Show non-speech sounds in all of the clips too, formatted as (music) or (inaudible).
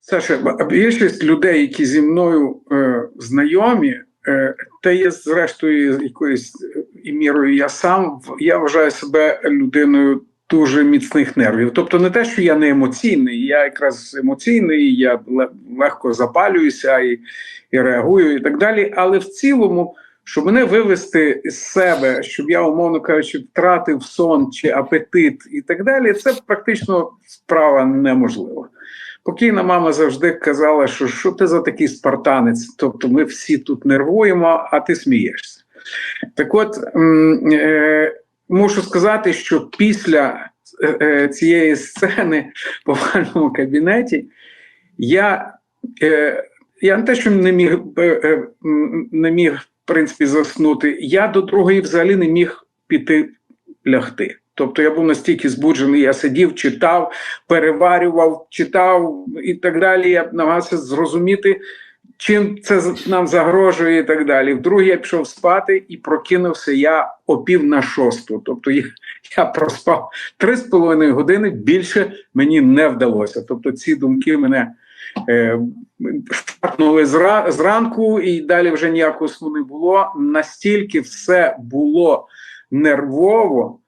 Саша, більшість людей, які зі мною е, знайомі, е, та є зрештою якоюсь е, і мірою я сам, я вважаю себе людиною дуже міцних нервів. Тобто не те, що я не емоційний, я якраз емоційний, я легко запалююся і, і реагую, і так далі. Але в цілому, щоб мене вивести з себе, щоб я, умовно кажучи, втратив сон чи апетит і так далі, це практично справа неможлива. Покійна мама завжди казала, що що ти за такий спартанець? Тобто ми всі тут нервуємо, а ти смієшся. Так от е, мушу сказати, що після е, е, цієї сцени в овальному кабінеті я, е, я не те, що не міг, е, е, не міг в принципі заснути, я до другої взагалі не міг піти лягти. Тобто я був настільки збуджений, я сидів, читав, переварював, читав і так далі. Я намагався зрозуміти, чим це нам загрожує, і так далі. Вдруге я пішов спати і прокинувся я о пів на шосту. Тобто я, я проспав три з половиною години. Більше мені не вдалося. Тобто ці думки мене. Е, Шарпнули зра- зранку, і далі вже ніякого сну не було. Настільки все було нервово.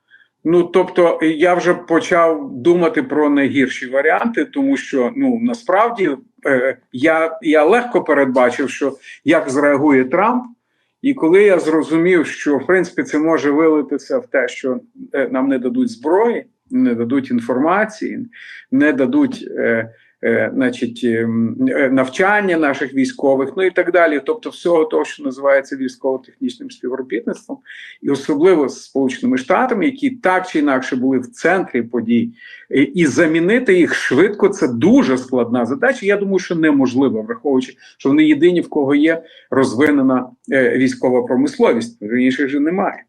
Ну, тобто, я вже почав думати про найгірші варіанти, тому що ну насправді е, я, я легко передбачив, що як зреагує Трамп. І коли я зрозумів, що в принципі це може вилитися в те, що е, нам не дадуть зброї, не дадуть інформації, не дадуть е, е, значить, ем, е, навчання наших військових, ну і так далі. Тобто, всього того, що називається військово-технічним співробітництвом, і особливо з Сполученими Штатами, які так чи інакше були в центрі подій, і, замінити їх швидко це дуже складна задача. Я думаю, що неможливо, враховуючи, що вони єдині, в кого є розвинена е, військова промисловість, інших же немає.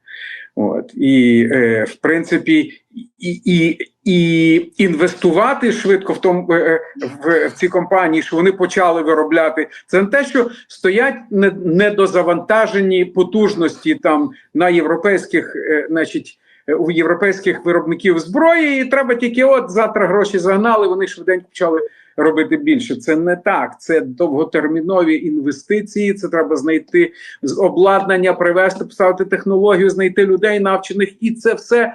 От і е, в принципі, і, і, і інвестувати швидко в тому е, е, в, в ці компанії, що вони почали виробляти, це не те, що стоять не- недозавантажені потужності там на європейських, е, значить. У європейських виробників зброї, і треба тільки от завтра гроші загнали, вони швиденько почали робити більше. Це не так. Це довготермінові інвестиції. Це треба знайти обладнання, привести, поставити технологію, знайти людей навчених, і це все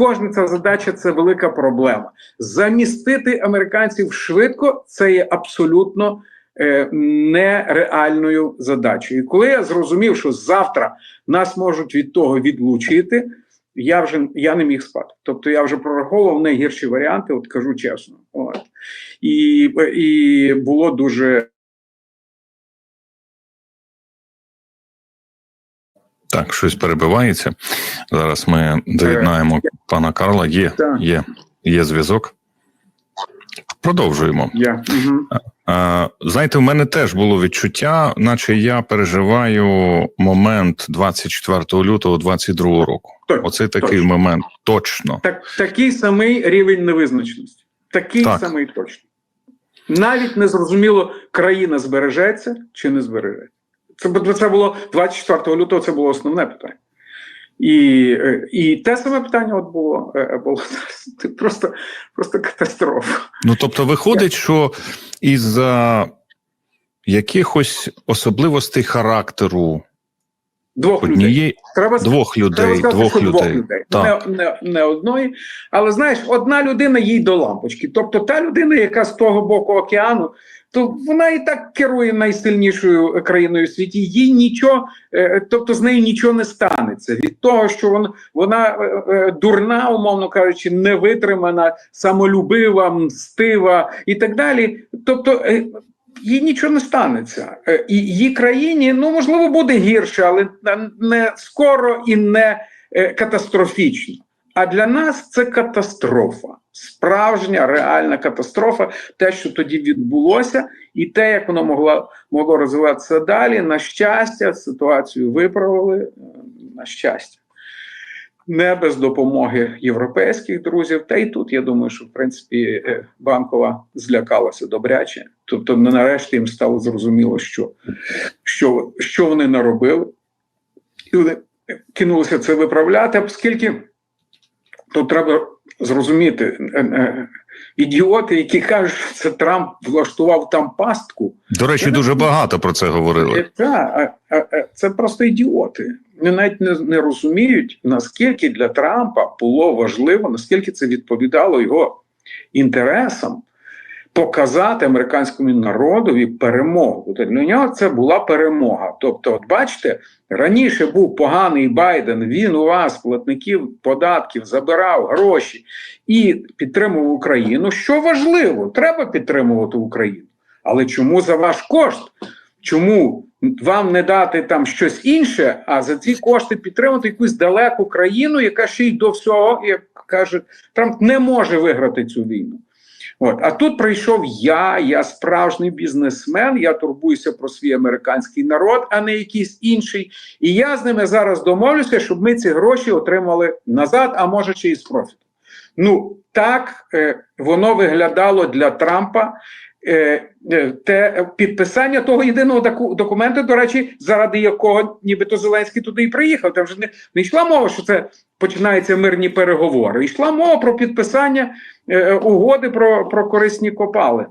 кожна ця задача це велика проблема. Замістити американців швидко це є абсолютно е, нереальною задачею. І коли я зрозумів, що завтра нас можуть від того відлучити. Я вже я не міг спати. Тобто я вже прораховував найгірші варіанти, от кажу чесно. От. І, і було дуже Так, щось перебивається. Зараз ми доєднаємо пана Карла. Є, є, є зв'язок. Продовжуємо. я. Угу. Е, Знаєте, в мене теж було відчуття, наче я переживаю момент 24 лютого 22 року. Так, Оце такий точно. момент. Точно. Так, такий самий рівень невизначеності. Такий Так. самий точно. Навіть не зрозуміло, країна збережеться чи не збережеться. Це, це було 24 лютого, це було основне питання. І, е, і те саме питання от було, е, було просто, просто катастрофа. Ну тобто, виходить, що із-за якихось особливостей характеру Двох людей. Треба двох Треба сказати, двох що двох людей. людей. Так. Не, не, не одної. Але знаєш, одна людина їй до лампочки. Тобто та людина, яка з того боку океану, то вона і так керує найсильнішою країною в світі. Їй нічого, е, тобто з нею нічого не станеться. Від того, що вона, вона е, е, дурна, умовно кажучи, невитримана, самолюбива, мстива і так далі. Тобто. Е, їй нічого не станеться. Е, І її країні, ну можливо, буде гірше, але на- не скоро і не е, катастрофічно. А для нас це катастрофа, справжня реальна катастрофа, те, що тоді відбулося, і те, як воно могло, могло розвиватися далі. На щастя, ситуацію виправили. е, На щастя. Не без допомоги європейських друзів, та й тут я думаю, що в принципі е, банкова злякалася добряче. Тобто, нарешті їм стало зрозуміло, що, що, що вони наробили, і вони кинулися це виправляти, оскільки тут треба зрозуміти, е, е, ідіоти, які кажуть, що це Трамп влаштував там пастку. До речі, Я дуже багато про це говорили. Та, а, а, а, це просто ідіоти. Навіть не, не розуміють, наскільки для Трампа було важливо, наскільки це відповідало його інтересам показати американському народові перемогу. Тобто Для нього це була перемога. Тобто, от бачите, раніше був поганий Байден, він у вас, платників податків, забирав гроші і підтримував Україну. Що важливо, треба підтримувати Україну. Але чому за ваш кошт? Чому вам не дати там щось інше, а за ці кошти підтримати якусь далеку країну, яка ще й до всього, як каже Трамп, не може виграти цю війну. От, а тут прийшов я, я справжній бізнесмен, я турбуюся про свій американський народ, а не якийсь інший. І я з ними зараз домовлюся, щоб ми ці гроші отримали назад, а може ще й з профітом. Ну так е, воно виглядало для Трампа. Е, е, те підписання того єдиного документу, до речі, заради якого нібито Зеленський туди і приїхав. Там вже не, не йшла мова, що це починаються мирні переговори. Йшла мова про підписання е, угоди про, про корисні копалини.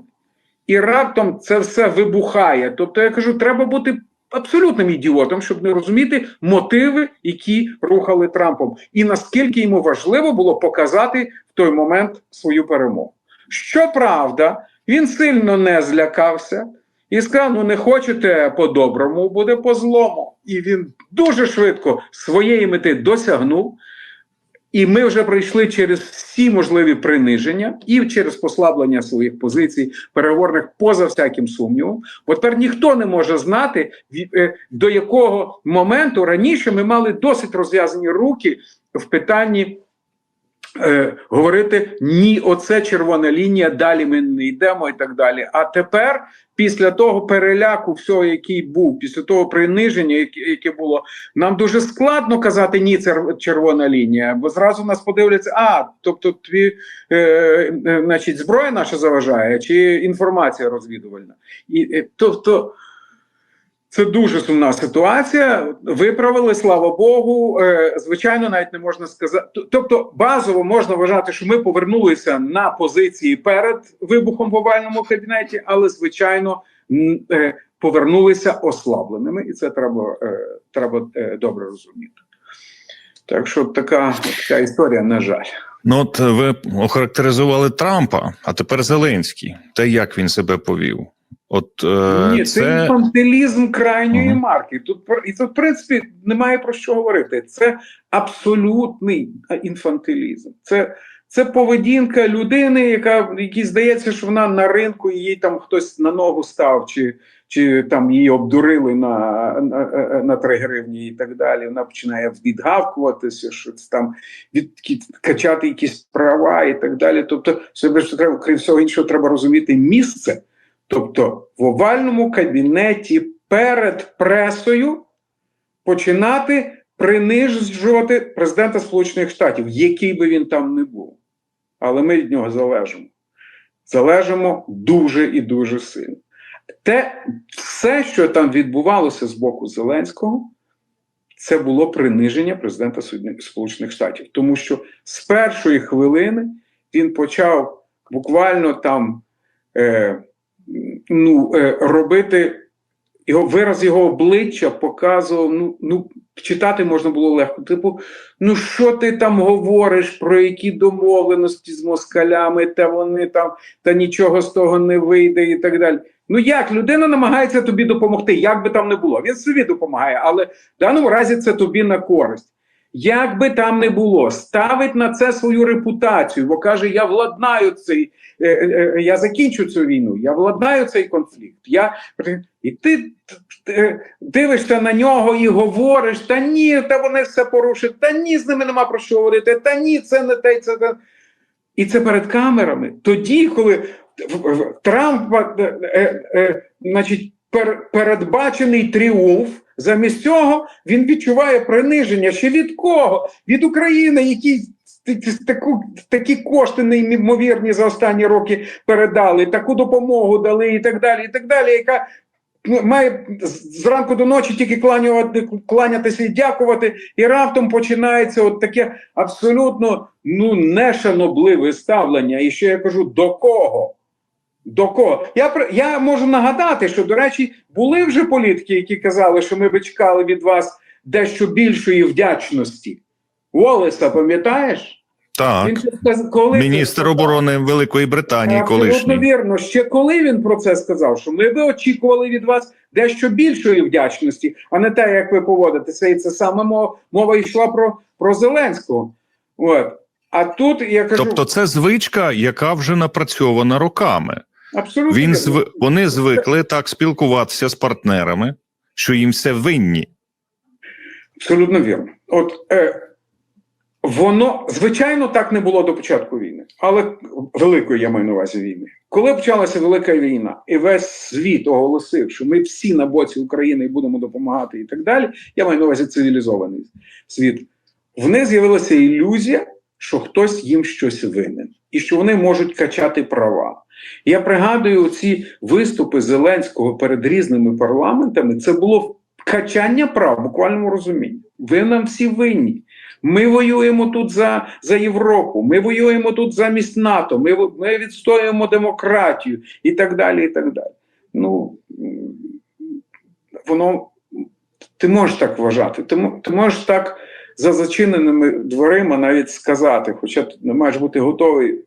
І раптом це все вибухає. Тобто, я кажу, треба бути абсолютним ідіотом, щоб не розуміти мотиви, які рухали Трампом, і наскільки йому важливо було показати в той момент свою перемогу. Щоправда, він сильно не злякався і сказав: ну не хочете по-доброму, буде по злому. І він дуже швидко своєї мети досягнув. І ми вже пройшли через всі можливі приниження і через послаблення своїх позицій, переговорних поза всяким сумнівом. Бо тепер ніхто не може знати, е, до якого моменту раніше ми мали досить розв'язані руки в питанні е, говорити ні, оце червона лінія, далі ми не йдемо і так далі. А тепер, після того переляку, всього, який був, після того приниження, яке, було, нам дуже складно казати ні, це червона лінія, бо зразу нас подивляться, а тобто тві, е, е, значить, зброя наша заважає, чи інформація розвідувальна. І, е, тобто. Це дуже сумна ситуація. Виправили, слава Богу. Е, звичайно, навіть не можна сказати. Тобто, базово можна вважати, що ми повернулися на позиції перед вибухом в овальному кабінеті, але звичайно е, повернулися ослабленими, і це треба, е, треба добре розуміти. Так що така, така історія, на жаль. Ну, от ви охарактеризували Трампа, а тепер Зеленський. Та як він себе повів? От е, Ні, це, це інфантилізм крайньої Мгм. марки. Тут і тут, в принципі, немає про що говорити. Це абсолютний інфантилізм. Це, це поведінка людини, яка якій здається, що вона на ринку їй там хтось на ногу став, чи, чи там її обдурили на, на, на 3 гривні і так далі. Вона починає відгавкуватися, щось там від, качати якісь права і так далі. Тобто, себе ж треба, крім всього іншого, треба розуміти місце. Тобто в овальному кабінеті перед пресою починати принижувати президента Сполучених Штатів, який би він там не був. Але ми від нього залежимо. Залежимо дуже і дуже сильно. Те все, що там відбувалося з боку Зеленського, це було приниження президента Сполучених Штатів. Тому що з першої хвилини він почав буквально там. Е, ну, е, робити його вираз його обличчя показував. Ну, ну читати можна було легко. Типу, ну що ти там говориш, про які домовленості з москалями, та вони там, та нічого з того не вийде, і так далі. Ну як людина намагається тобі допомогти, як би там не було. Він собі допомагає, але в даному разі це тобі на користь. Як би там не було, ставить на це свою репутацію, бо каже: я владнаю цей, е, е, е, я закінчу цю війну, я владнаю цей конфлікт. Я і ти дивишся на нього і говориш: та ні, та вони все порушать, та ні, з ними нема про що говорити, та ні, це не те, це те. І це перед камерами. Тоді, коли е, значить, передбачений тріумф. Замість цього він відчуває приниження ще від кого? Від України, які таку, такі кошти неймовірні за останні роки передали, таку допомогу дали і так далі, і так далі, яка має з- зранку до ночі тільки кланювати, кланятися і дякувати, і раптом починається от таке абсолютно ну, нешанобливе ставлення. І ще я кажу, до кого? До кого? Я, я можу нагадати, що, до речі, були вже політики, які казали, що ми би чекали від вас дещо більшої вдячності. Волеса, пам'ятаєш? Так, Він коли міністр сказав? оборони Великої Британії, Абсолютно вірно. Ще коли він про це сказав, що ми би очікували від вас дещо більшої вдячності, а не те, як ви поводитеся. І це саме мова, мова йшла про, про Зеленського. От. А тут я кажу, Тобто, це звичка, яка вже напрацьована роками. Абсолютно Він зв... вони звикли так спілкуватися з партнерами, що їм все винні. Абсолютно вірно. От е, воно звичайно так не було до початку війни, але великої я маю на увазі війни. Коли почалася велика війна, і весь світ оголосив, що ми всі на боці України і будемо допомагати, і так далі. Я маю на увазі цивілізований світ. В них з'явилася ілюзія, що хтось їм щось винен, і що вони можуть качати права. Я пригадую ці виступи Зеленського перед різними парламентами. Це було качання прав в буквальному розумінні. Ви нам всі винні. Ми воюємо тут за, за Європу, ми воюємо тут замість НАТО, ми, ми відстоюємо демократію і так далі. і так далі. Ну, воно ти можеш так вважати, ти, ти можеш так за зачиненими дверима навіть сказати, хоча ти маєш бути готовий,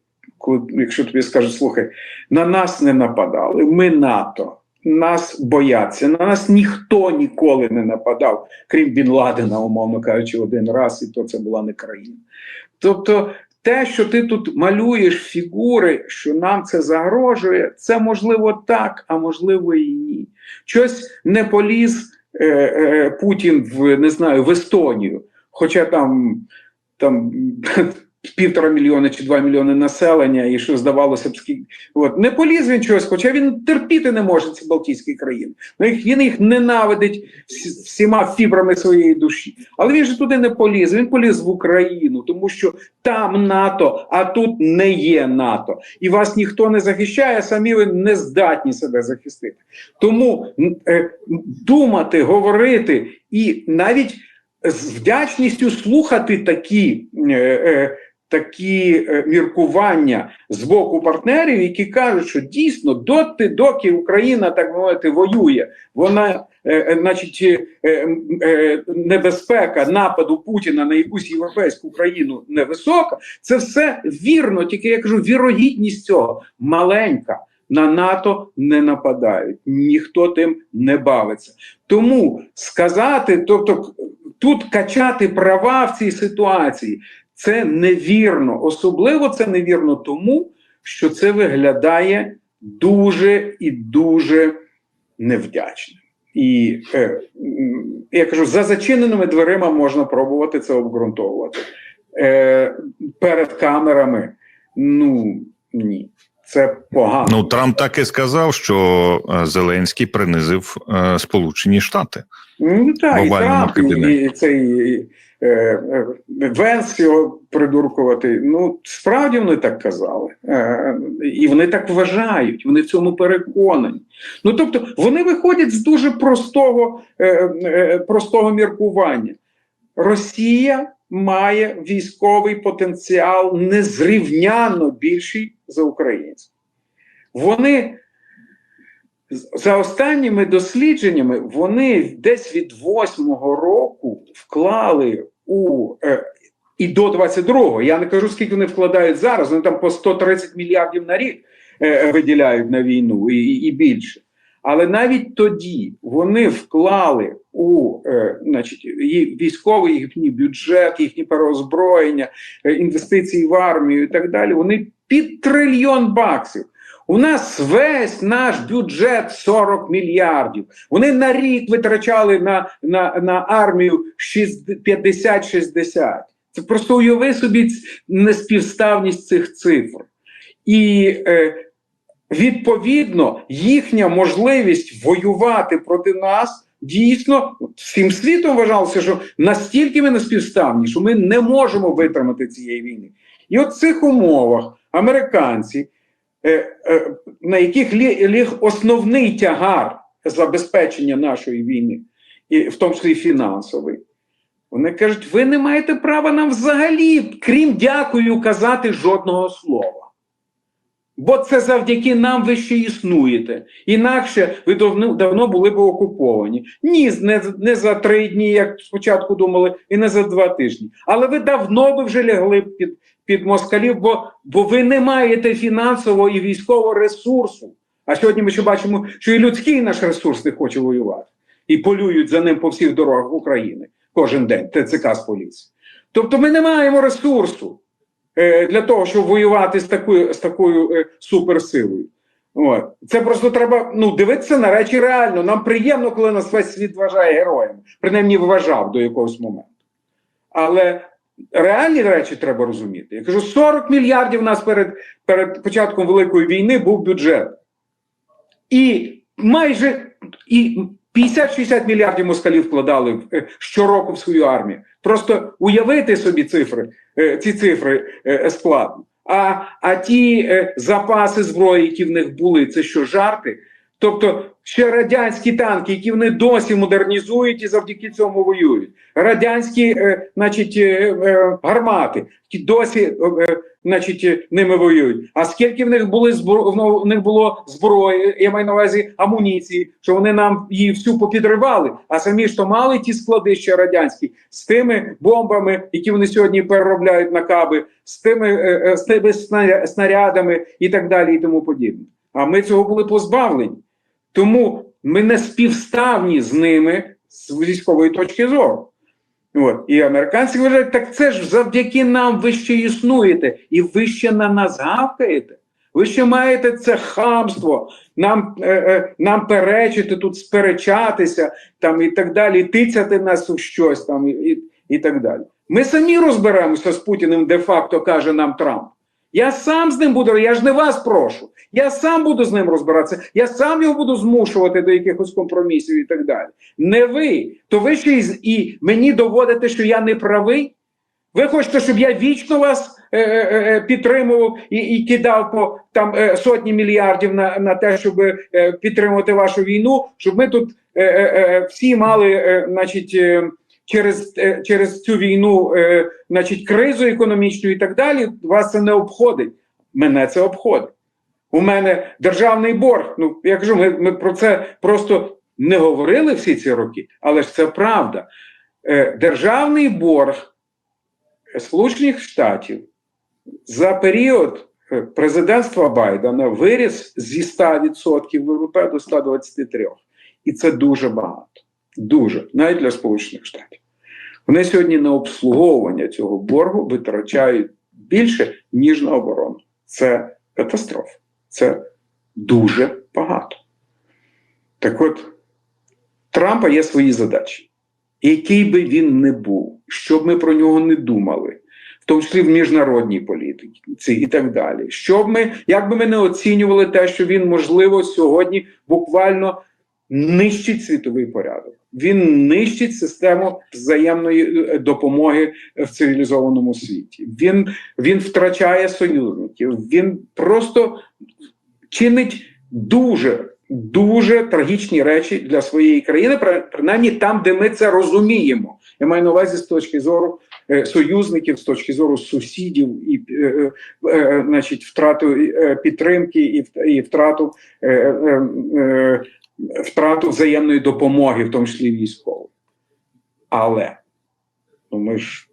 якщо тобі скажуть, слухай, на нас не нападали, ми НАТО. Нас бояться, на нас ніхто ніколи не нападав, крім Бін Ладена, умовно кажучи, один раз, і то це була не країна. Тобто, те, що ти тут малюєш фігури, що нам це загрожує, це можливо так, а можливо і ні. Щось не поліз е, е, Путін в не знаю в Естонію, хоча там, там (laughs) півтора мільйони чи два мільйони населення, і що здавалося б, скільки от не поліз він чогось, хоча він терпіти не може ці Балтійські країни. Ну, він їх ненавидить всіма фібрами своєї душі. Але він же туди не поліз. Він поліз в Україну, тому що там НАТО, а тут не є НАТО. І вас ніхто не захищає, самі ви не здатні себе захистити. Тому е, думати, говорити і навіть з вдячністю слухати такі. Е, е, Такі е, міркування з боку партнерів, які кажуть, що дійсно доти, доки Україна так мовити воює, вона, е, е, значить, е, е, е, небезпека нападу Путіна на якусь європейську країну невисока. Це все вірно, тільки я кажу, вірогідність цього маленька. На НАТО не нападають, ніхто тим не бавиться. Тому сказати, тобто тут качати права в цій ситуації, це невірно. Особливо це невірно тому, що це виглядає дуже і дуже невдячним. І е, я кажу, за зачиненими дверима можна пробувати це обґрунтовувати. Е, перед камерами ну ні, це погано. Ну Трамп так і сказав, що е, Зеленський принизив е, Сполучені Штати. Ну так, і Трамп, і, і цей е, е, Венс його придуркувати. Ну, справді вони так казали. Е, і вони так вважають, вони в цьому переконані. Ну тобто, вони виходять з дуже простого, е, е, простого міркування. Росія має військовий потенціал незрівняно більший за український. Вони за останніми дослідженнями вони десь від 8-го року вклали у е, і до 22-го. Я не кажу, скільки вони вкладають зараз. Вони там по 130 мільярдів на рік е, виділяють на війну і, і, більше. Але навіть тоді вони вклали у е, значить, військовий їхній бюджет, їхнє переозброєння, е, інвестиції в армію і так далі. Вони під трильйон баксів. У нас весь наш бюджет 40 мільярдів. Вони на рік витрачали на, на, на армію 60 50-60. Це просто уяви собі неспівставність цих цифр. І е, відповідно їхня можливість воювати проти нас дійсно всім світом вважалося, що настільки ми неспівставні, що ми не можемо витримати цієї війни. І от в цих умовах американці, на яких ліг основний тягар забезпечення нашої війни, і в тому числі фінансовий. Вони кажуть, ви не маєте права нам взагалі, крім дякую, казати жодного слова. Бо це завдяки нам ви ще існуєте. Інакше ви давно, давно були б окуповані. Ні, не, не за три дні, як спочатку думали, і не за два тижні. Але ви давно би вже лягли під, під москалів, бо, бо ви не маєте фінансового і військового ресурсу. А сьогодні ми ще бачимо, що і людський наш ресурс не хоче воювати. І полюють за ним по всіх дорогах України кожен день, ТЦК з поліції. Тобто ми не маємо ресурсу е, для того, щоб воювати з такою, з такою е, суперсилою. От. Це просто треба ну, дивитися на речі реально. Нам приємно, коли нас весь світ вважає героями. Принаймні вважав до якогось моменту. Але реальні речі треба розуміти. Я кажу, 40 мільярдів у нас перед, перед початком Великої війни був бюджет. І майже і 50-60 мільярдів москалів вкладали е, щороку в свою армію. Просто уявити собі цифри, е, ці цифри е, складно. А, а ті запаси зброї, які в них були, це що жарти? Тобто ще радянські танки, які вони досі модернізують і завдяки цьому воюють. Радянські, е, значить, е, е, гармати, які досі, значить, ними воюють. А скільки в них були збро... в них було зброї, я маю на увазі амуніції, що вони нам її всю попідривали, а самі ж то мали ті склади ще радянські з тими бомбами, які вони сьогодні переробляють на каби, з тими, з тими снарядами і так далі, і тому подібне. А ми цього були позбавлені. Тому ми не співставні з ними з військової точки зору. От. І американці вважають, так це ж завдяки нам ви ще існуєте, і ви ще на нас гавкаєте. Ви ще маєте це хамство, нам, е, е, нам перечити тут, сперечатися там, і так далі, тицяти нас у щось там, і, і, і так далі. Ми самі розберемося з Путіним, де-факто каже нам Трамп. Я сам з ним буду, я ж не вас прошу. Я сам буду з ним розбиратися, я сам його буду змушувати до якихось компромісів і так далі. Не ви. То ви ще і мені доводите, що я не правий. Ви хочете, щоб я вічно вас е, е, е, підтримував і, і кидав по там е, сотні мільярдів на, на те, щоб е, підтримувати вашу війну, щоб ми тут е, е, е, всі мали, е, значить. Е, Через, е, через цю війну, е, значить, кризу економічну і так далі, вас це не обходить. Мене це обходить. У мене державний борг. Ну я кажу, ми, ми про це просто не говорили всі ці роки, але ж це правда. Е, державний борг Сполучених Штатів за період президентства Байдена виріс зі 100% ВВП до 123%. І це дуже багато. Дуже, навіть для Сполучених Штатів. Вони сьогодні на обслуговування цього боргу витрачають більше, ніж на оборону. Це катастрофа. Це дуже багато. Так от, Трампа є свої задачі. Який би він не був, що б ми про нього не думали, в тому числі в міжнародній політиці і так далі. Що б ми, як би ми не оцінювали те, що він, можливо, сьогодні буквально нищить світовий порядок. Він нищить систему взаємної е, допомоги в цивілізованому світі. Він, він втрачає союзників, він просто чинить дуже. Дуже трагічні речі для своєї країни, при- принаймні там, де ми це розуміємо. Я маю на увазі з точки зору е, союзників, з точки зору сусідів, і е, значить, втрату підтримки і, і втрату, втрату взаємної допомоги, в тому числі військової. Але ну, ми ж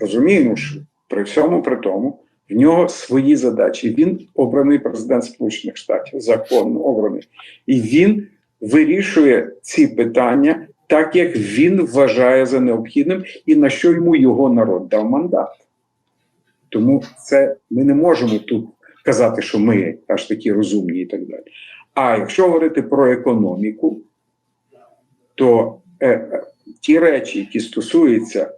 розуміємо, що при всьому при тому в нього свої задачі. Він обраний президент Сполучених Штатів, законно обраний, і він вирішує ці питання так, як він вважає за необхідним, і на що йому його народ дав мандат. Тому це ми не можемо тут казати, що ми аж такі розумні і так далі. А якщо говорити про економіку, то е, ті речі, які стосуються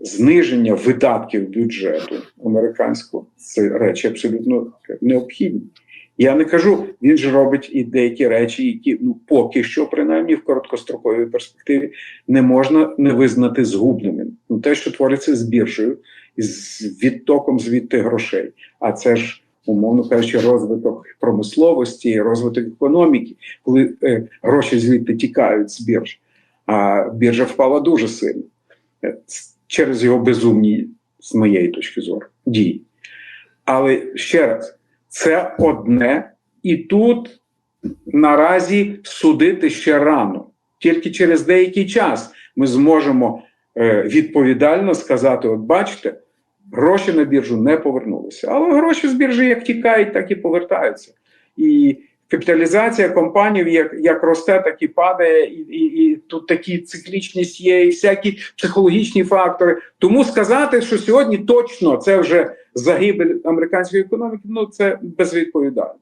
зниження видатків бюджету американського, це речі абсолютно необхідні. Я не кажу, він ж робить і деякі речі, які ну поки що, принаймні в короткостроковій перспективі, не можна не визнати згубними. Ну те, що твориться з біржею, з відтоком звідти грошей. А це ж умовно кажучи, розвиток промисловості, розвиток економіки, коли е, гроші звідти тікають з бірж. А біржа впала дуже сильно е, через його безумні, з моєї точки зору, дії. Але ще раз, це одне, і тут наразі судити ще рано. Тільки через деякий час ми зможемо е, відповідально сказати: от бачите, гроші на біржу не повернулися. Але гроші з біржі як тікають, так і повертаються. І капіталізація компаній як, як росте, так і падає, і, і, і тут такі циклічність є, і всякі психологічні фактори. Тому сказати, що сьогодні точно це вже загибель американської економіки, ну це безвідповідально.